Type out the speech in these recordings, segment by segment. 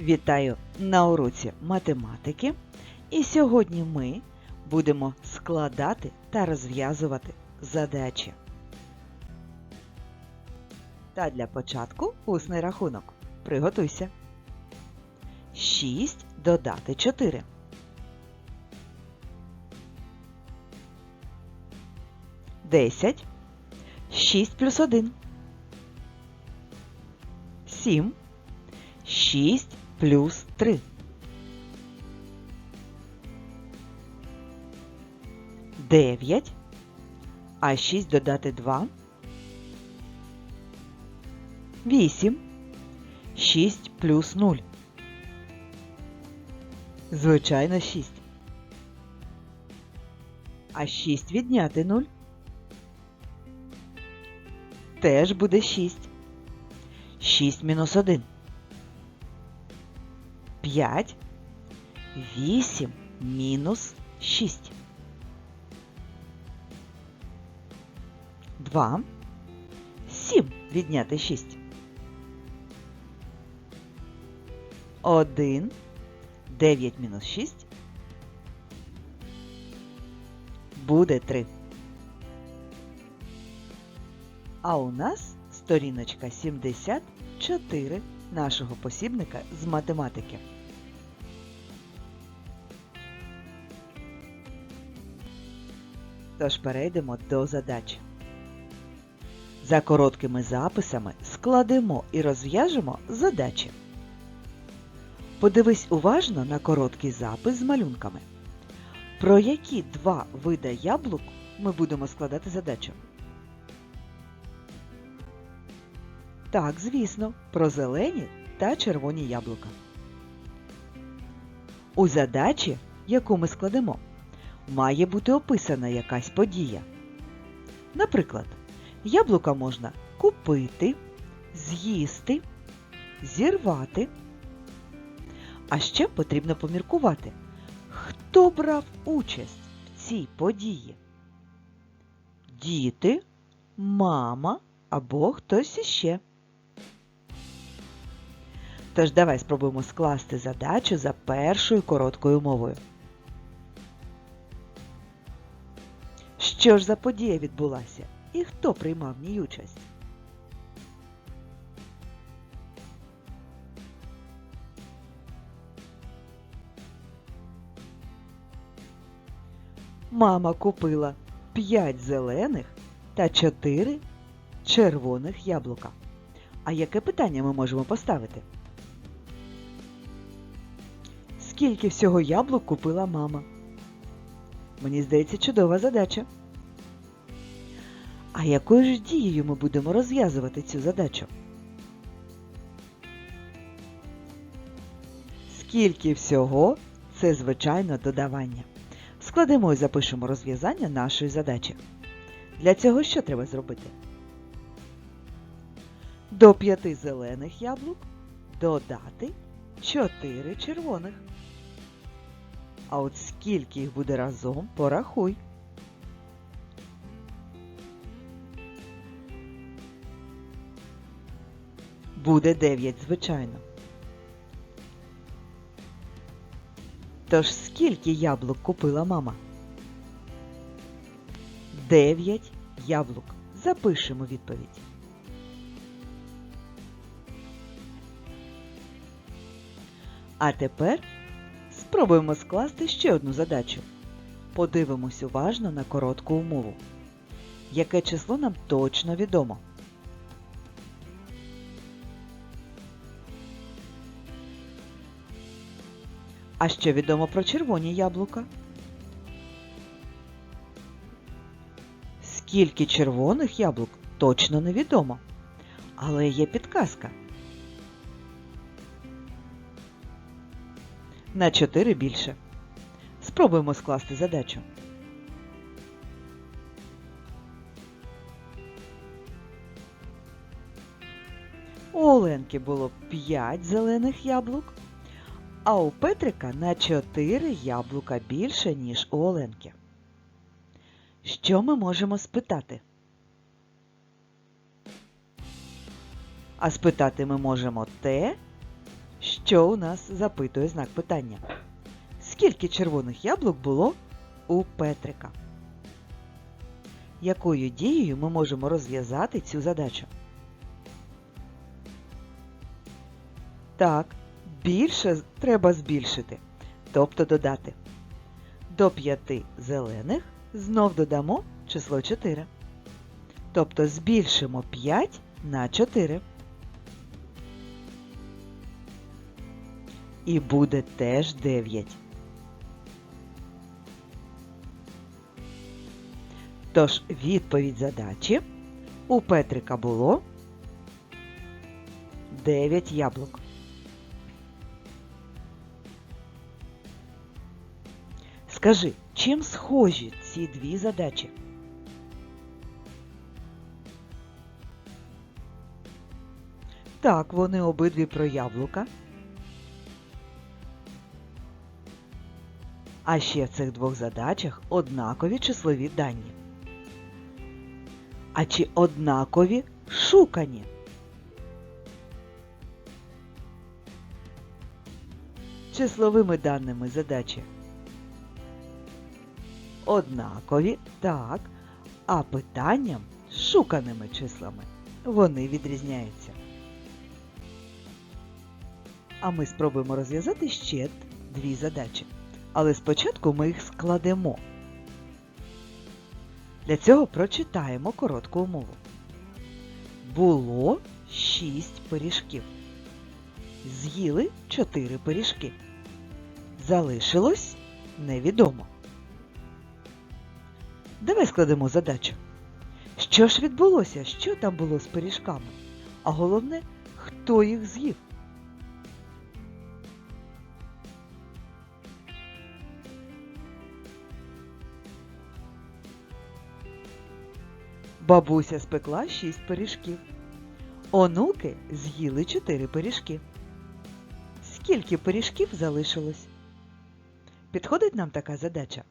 Вітаю на уроці математики. І сьогодні ми будемо складати та розв'язувати задачі. Та для початку усний рахунок. Приготуйся. 6 додати 4. Десять. Шість плюс один. Сім. Шість плюс три. Дев'ять. А шість додати два. Вісім. Шість плюс нуль. Звичайно, шість. А шість відняти нуль. Теж буде шість. Шість мінус один. П'ять. Вісім мінус шість. Два. Сім відняти шість. Один. Дев'ять мінус шість. Буде три. А у нас сторіночка 74 нашого посібника з математики. Тож перейдемо до задач. За короткими записами складемо і розв'яжемо задачі. Подивись уважно на короткий запис з малюнками. Про які два вида яблук ми будемо складати задачу? Так, звісно, про зелені та червоні яблука. У задачі, яку ми складемо, має бути описана якась подія. Наприклад, яблука можна купити, з'їсти, зірвати. А ще потрібно поміркувати, хто брав участь в цій події. Діти, мама або хтось іще. Тож давай спробуємо скласти задачу за першою короткою мовою. Що ж за подія відбулася і хто приймав в ній участь? Мама купила 5 зелених та 4 червоних яблука. А яке питання ми можемо поставити? Скільки всього яблук купила мама? Мені здається, чудова задача. А якою ж дією ми будемо розв'язувати цю задачу? Скільки всього це звичайно додавання. Складемо і запишемо розв'язання нашої задачі. Для цього що треба зробити? До п'яти зелених яблук додати 4 червоних. А от скільки їх буде разом, порахуй. Буде 9, звичайно. Тож скільки яблук купила мама? 9 яблук. Запишемо відповідь. А тепер спробуємо скласти ще одну задачу. Подивимось уважно на коротку умову. Яке число нам точно відомо? А що відомо про червоні яблука? Скільки червоних яблук точно невідомо. Але є підказка. На 4 більше. Спробуємо скласти задачу. У Оленки було 5 зелених яблук, а у Петрика на 4 яблука більше, ніж у Оленки. Що ми можемо спитати? А спитати ми можемо те, Що у нас запитує знак питання? Скільки червоних яблук було у Петрика? Якою дією ми можемо розв'язати цю задачу? Так, більше треба збільшити, тобто додати. До 5 зелених знов додамо число 4. Тобто збільшимо 5 на 4. І буде теж 9. Тож відповідь задачі у Петрика було 9 яблук. Скажи, чим схожі ці дві задачі? Так, вони обидві про яблука. А ще в цих двох задачах однакові числові дані. А чи однакові шукані? Числовими даними задачі. Однакові, так, а питанням шуканими числами вони відрізняються. А ми спробуємо розв'язати ще дві задачі. Але спочатку ми їх складемо. Для цього прочитаємо коротку умову. Було 6 пиріжків. З'їли 4 пиріжки. Залишилось невідомо. Давай складемо задачу. Що ж відбулося? Що там було з пиріжками? А головне, хто їх з'їв? Бабуся спекла шість пиріжків. Онуки з'їли чотири пиріжки. Скільки пиріжків залишилось? Підходить нам така задача?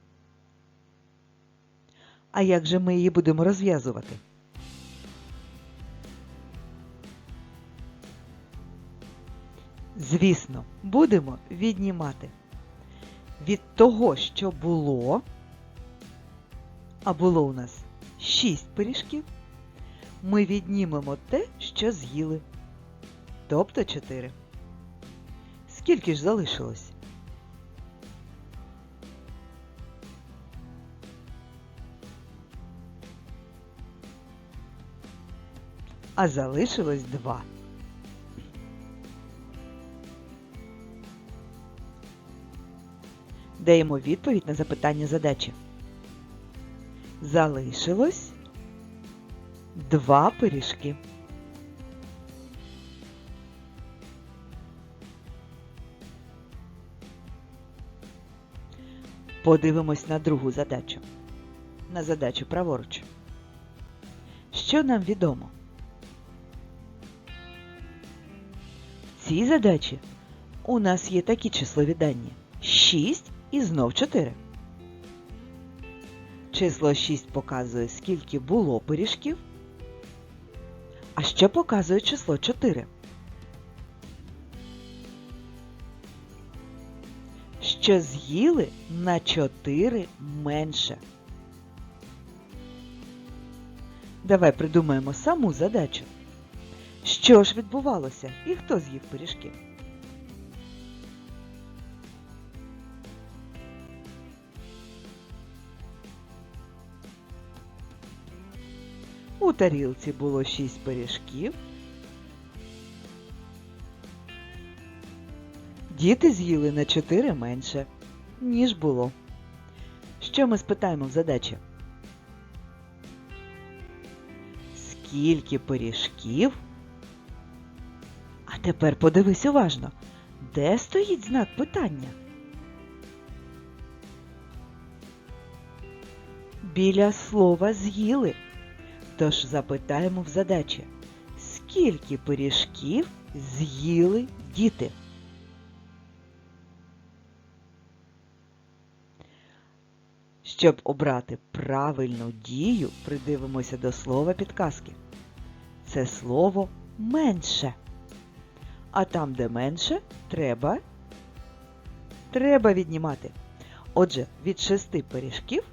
А як же ми її будемо розв'язувати? Звісно, будемо віднімати від того, що було, а було у нас 6 пиріжків, ми віднімемо те, що з'їли, тобто 4. Скільки ж залишилось? А залишилось 2. Даємо відповідь на запитання задачі. Залишилось два пиріжки. Подивимось на другу задачу. На задачу праворуч. Що нам відомо? В цій задачі у нас є такі числові дані 6 і знов 4. Число 6 показує, скільки було пиріжків. А що показує число 4? Що з'їли на 4 менше. Давай придумаємо саму задачу. Що ж відбувалося і хто з'їв пиріжки? У тарілці було 6 пиріжків. Діти з'їли на 4 менше, ніж було. Що ми спитаємо в задачі? Скільки пиріжків? А тепер подивись уважно, де стоїть знак питання? Біля слова з'їли. Тож запитаємо в задачі, скільки пиріжків з'їли діти? Щоб обрати правильну дію, придивимося до слова підказки. Це слово менше. А там, де менше, треба. Треба віднімати. Отже, від шести пиріжків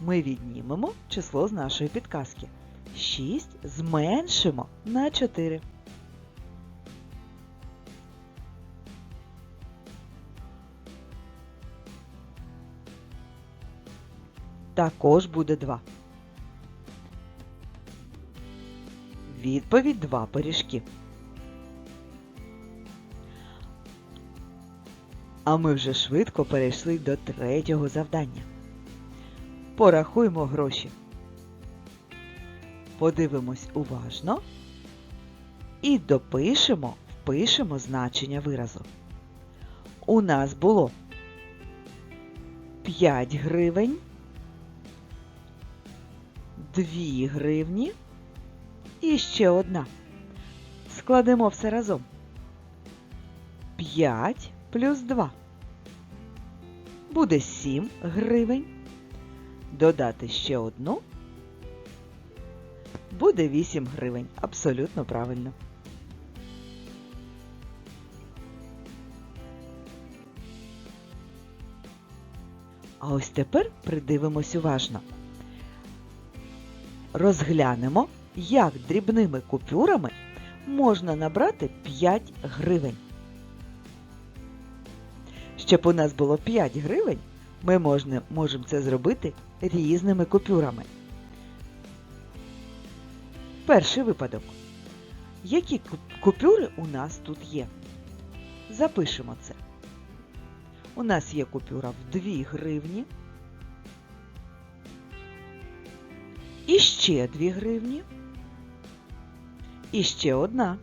ми віднімемо число з нашої підказки. 6 зменшимо на 4. Також буде 2. Відповідь 2 пиріжки. А ми вже швидко перейшли до третього завдання. Порахуємо гроші. Подивимось уважно і допишемо, впишемо значення виразу. У нас було 5 гривень, 2 гривні і ще одна. Складемо все разом. 5 плюс 2. Буде 7 гривень. Додати ще одну. Буде 8 гривень. Абсолютно правильно. А ось тепер придивимось уважно. Розглянемо, як дрібними купюрами можна набрати 5 гривень. Щоб у нас було 5 гривень, ми можемо це зробити різними купюрами. Перший випадок. Які купюри у нас тут є? Запишемо це. У нас є купюра в 2 гривні. І ще 2 гривні. І ще одна.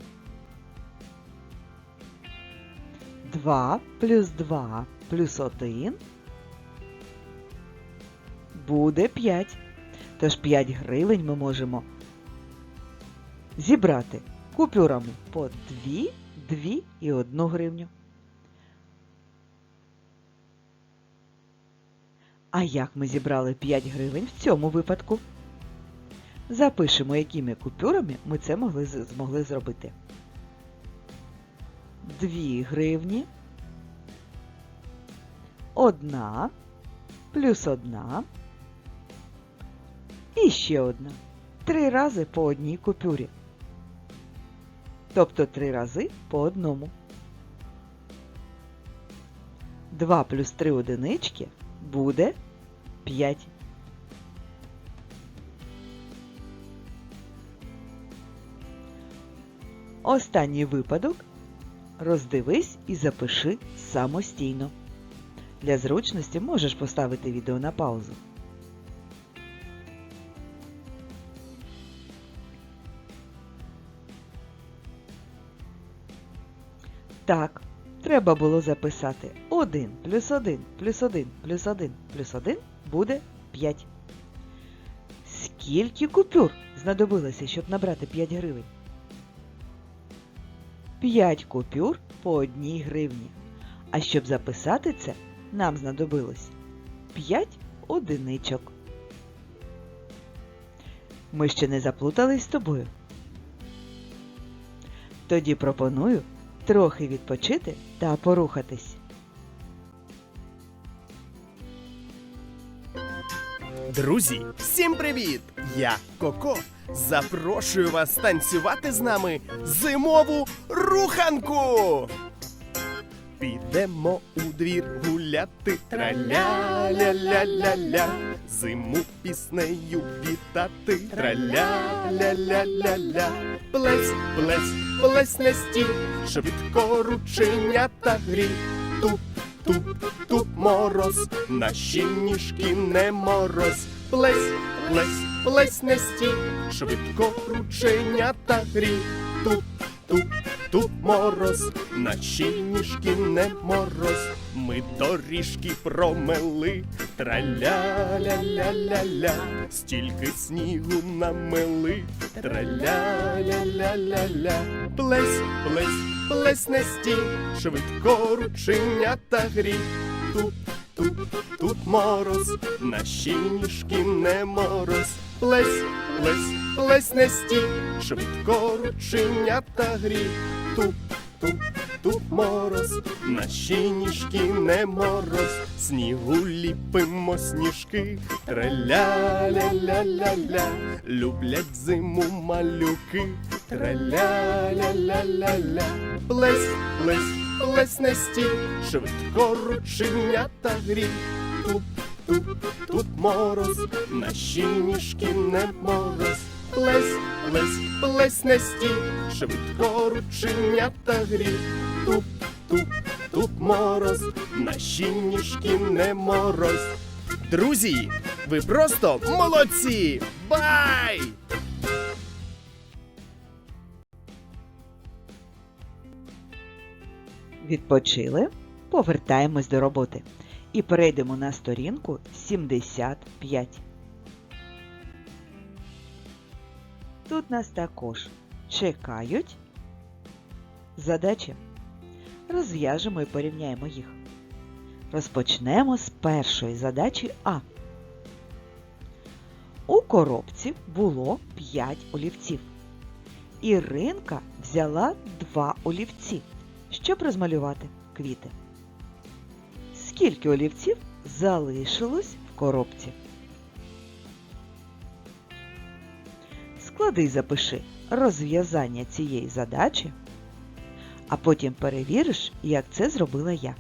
2 плюс 2 плюс 1 буде 5. Тож 5 гривень ми можемо зібрати купюрами по 2, 2 і 1 гривню. А як ми зібрали 5 гривень в цьому випадку? Запишемо, якими купюрами ми це могли, змогли зробити. 2 гривні, 1 плюс 1 і ще одна. Три рази по одній купюрі. Тобто три рази по одному. 2 плюс 3 одинички буде 5. Останній випадок роздивись і запиши самостійно. Для зручності можеш поставити відео на паузу. Так, треба було записати 1 плюс 1 плюс 1 плюс 1 плюс 1 буде 5. Скільки купюр знадобилося, щоб набрати 5 гривень? 5 купюр по 1 гривні. А щоб записати це, нам знадобилось 5 одиничок. Ми ще не заплутались з тобою. Тоді пропоную трохи відпочити та порухатись. Друзі, всім привіт! Я Коко. Запрошую вас танцювати з нами зимову руханку. Підемо у двір гуляти траля-ля-ля-ля-ля Зиму піснею вітати траля-ля-ля-ля-ля Плесь, плесь, плесь на стіл, швидко рученята грі. Туп, туп, туп мороз, наші ніжки не мороз. Плесь, плесь, плесь на стіл, швидко рученята грі. Туп, туп, туп мороз, наші ніжки не мороз, ми доріжки промели, траля-ля-ля-ля-ля, стільки снігу намели, траля-ля-ля-ля-ля, плесь, плесь, плесь не стій, швидко рученята грі, туп, туп, туп мороз, наші ніжки не мороз, плесь, плесь, плесь не стій, швидко рученята грі, туп, туп, туп мороз, наші ніжки не мороз, снігу ліпимо сніжки, траля-ля-ля-ля-ля, люблять зиму малюки, траля-ля-ля-ля-ля, плесь, плесь, плесь не стій, швидко рученята грі, туп, туп, туп мороз, наші ніжки не мороз, плесь, плесь, плесь не стій, швидко рученята грі, туп, туп, туп мороз, наші ніжки не мороз. Друзі, ви просто молодці! Бай! Відпочили, повертаємось до роботи і перейдемо на сторінку 75. Тут нас також чекають задачі. Розв'яжемо і порівняємо їх. Розпочнемо з першої задачі А. У коробці було 5 олівців. Іринка взяла 2 олівці щоб розмалювати квіти. Скільки олівців залишилось в коробці? Склади й запиши розв'язання цієї задачі, а потім перевіриш, як це зробила я.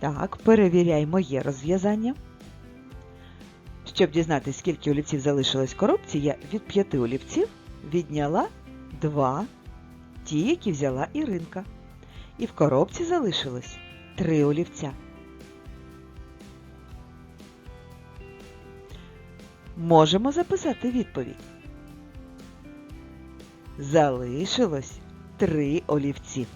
Так, перевіряй моє розв'язання. Щоб дізнатися, скільки олівців залишилось в коробці, я від п'яти олівців відняла два, ті, які взяла Іринка. І в коробці залишилось три олівця. Можемо записати відповідь. Залишилось три олівці.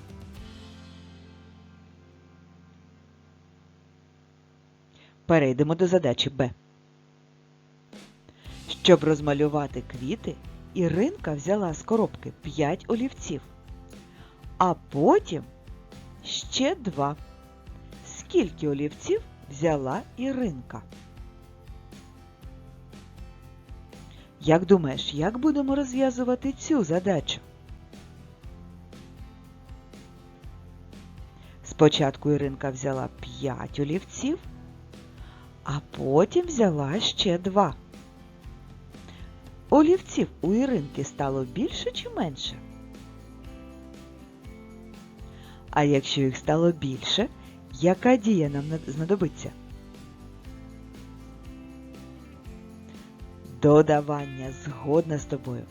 Перейдемо до задачі Б. Щоб розмалювати квіти, Іринка взяла з коробки 5 олівців, а потім ще 2. Скільки олівців взяла Іринка? Як думаєш, як будемо розв'язувати цю задачу? Спочатку Іринка взяла 5 олівців, а потім взяла ще два. Олівців у Іринки стало більше чи менше? А якщо їх стало більше, яка дія нам знадобиться? Додавання згодна з тобою.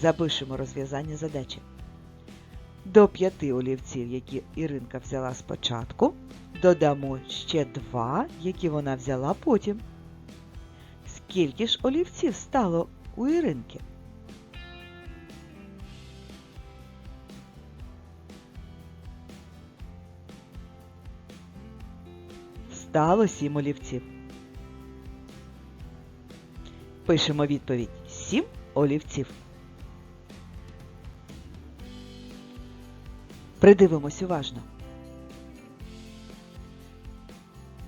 Запишемо розв'язання задачі. До п'яти олівців, які Іринка взяла спочатку, додамо ще два, які вона взяла потім. Скільки ж олівців стало у Іринки? Стало сім олівців. Пишемо відповідь сім олівців. Придивимось уважно.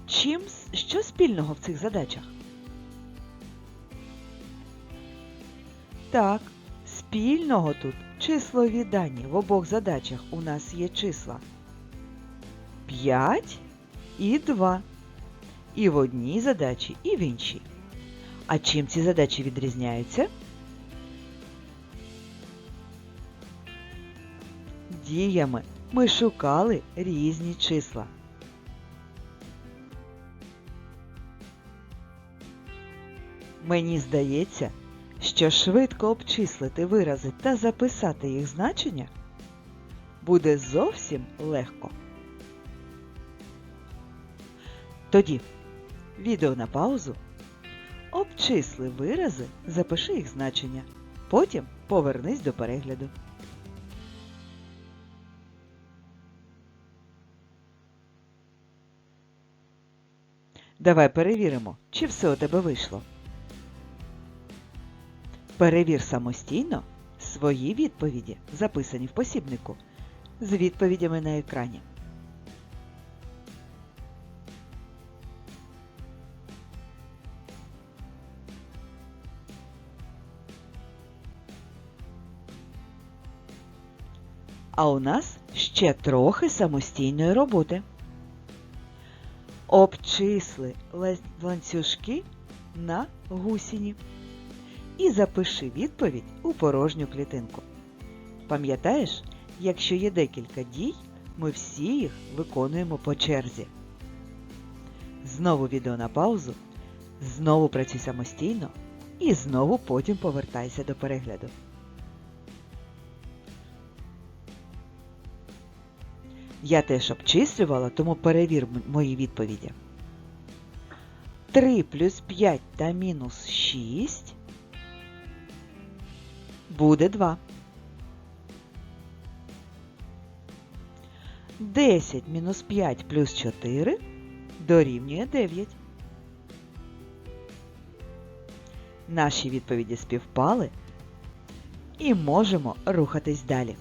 Чим що спільного в цих задачах? Так, спільного тут числові дані. В обох задачах у нас є числа 5 і 2. І в одній задачі, і в іншій. А чим ці задачі відрізняються? Діями ми шукали різні числа. Мені здається, що швидко обчислити вирази та записати їх значення буде зовсім легко. Тоді відео на паузу. Обчисли вирази, запиши їх значення. Потім повернись до перегляду. Давай перевіримо, чи все у тебе вийшло. Перевір самостійно свої відповіді, записані в посібнику, з відповідями на екрані. А у нас ще трохи самостійної роботи. Обчисли ланцюжки на гусіні і запиши відповідь у порожню клітинку. Пам'ятаєш, якщо є декілька дій, ми всі їх виконуємо по черзі. Знову відео на паузу, знову працюй самостійно і знову потім повертайся до перегляду. Я теж обчислювала, тому перевір мої відповіді. 3 плюс 5 та мінус 6 буде 2. 10 мінус 5 плюс 4 дорівнює 9. Наші відповіді співпали і можемо рухатись далі.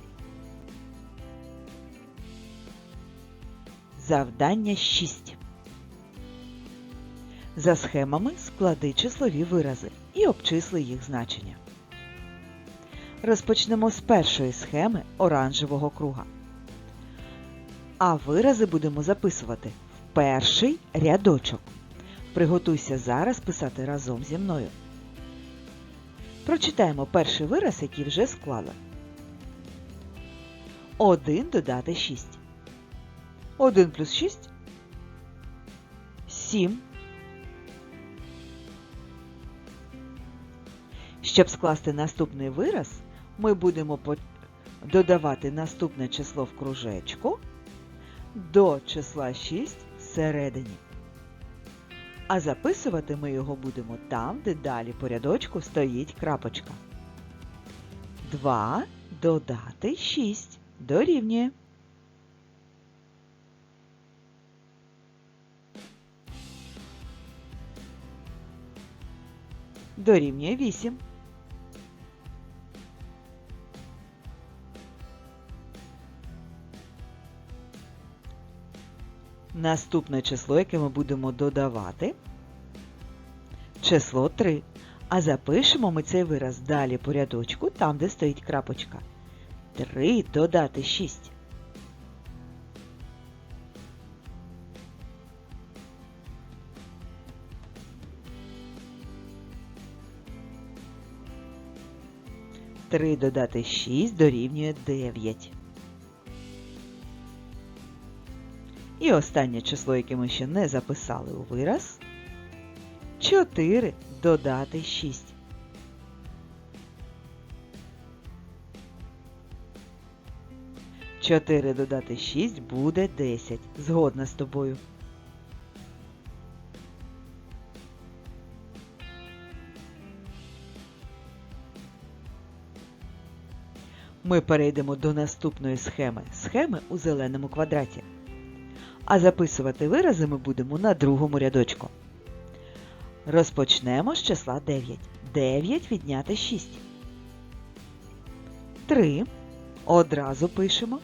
Завдання 6. За схемами склади числові вирази і обчисли їх значення. Розпочнемо з першої схеми оранжевого круга. А вирази будемо записувати в перший рядочок. Приготуйся зараз писати разом зі мною. Прочитаємо перший вираз, який вже склали. 1 додати 6. 1 плюс 6 7. Щоб скласти наступний вираз, ми будемо додавати наступне число в кружечку до числа 6 всередині. А записувати ми його будемо там, де далі по рядочку стоїть крапочка. 2 додати 6 дорівнює. Дорівнює 8. Наступне число, яке ми будемо додавати, число 3. А запишемо ми цей вираз далі по рядочку, там, де стоїть крапочка. 3 додати 6. Три додати 6 дорівнює 9. І останнє число, яке ми ще не записали у вираз. 4 додати 6. Чотири додати 6 буде 10. Згодна з тобою. Ми перейдемо до наступної схеми. Схеми у зеленому квадраті. А записувати вирази ми будемо на другому рядочку. Розпочнемо з числа 9. 9 відняти 6. 3. Одразу пишемо.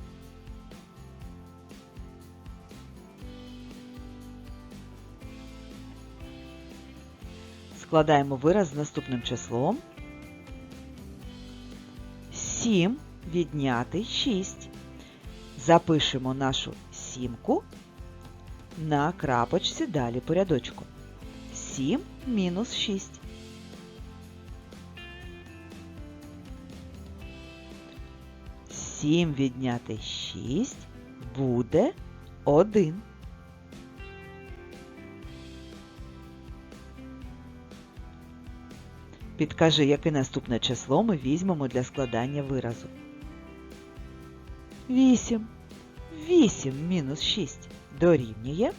Складаємо вираз з наступним числом. 7 відняти 6. Запишемо нашу сімку на крапочці далі по рядочку. 7 мінус 6. Сім відняти 6 буде 1. Підкажи, яке наступне число ми візьмемо для складання виразу. 8. 8 мінус 6 дорівнює.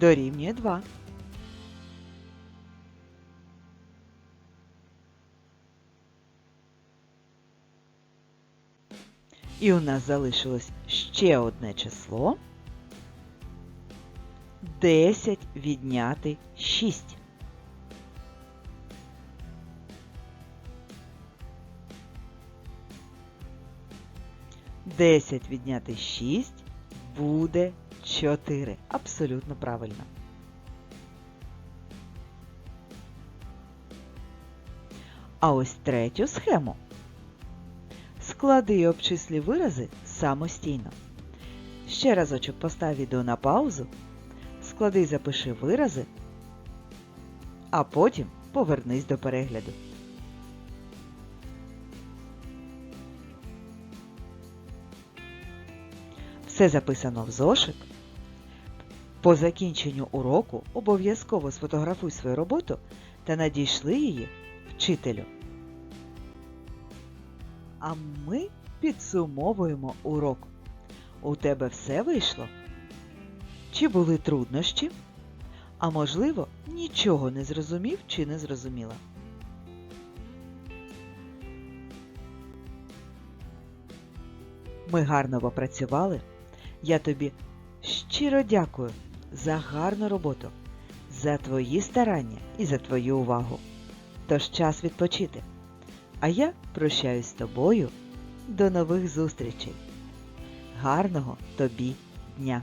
Дорівнює 2. І у нас залишилось ще одне число. 10 відняти 6. Десять відняти 6 буде 4. Абсолютно правильно. А ось третю схему. Склади і обчислі вирази самостійно. Ще разочок постав відео на паузу, склади і запиши вирази, а потім повернись до перегляду. Все записано в зошит. По закінченню уроку обов'язково сфотографуй свою роботу та надійшли її вчителю. А ми підсумовуємо урок. У тебе все вийшло? Чи були труднощі? А можливо, нічого не зрозумів чи не зрозуміла. Ми гарно попрацювали. Я тобі щиро дякую за гарну роботу, за твої старання і за твою увагу. Тож час відпочити. А я прощаюсь з тобою. До нових зустрічей. Гарного тобі дня!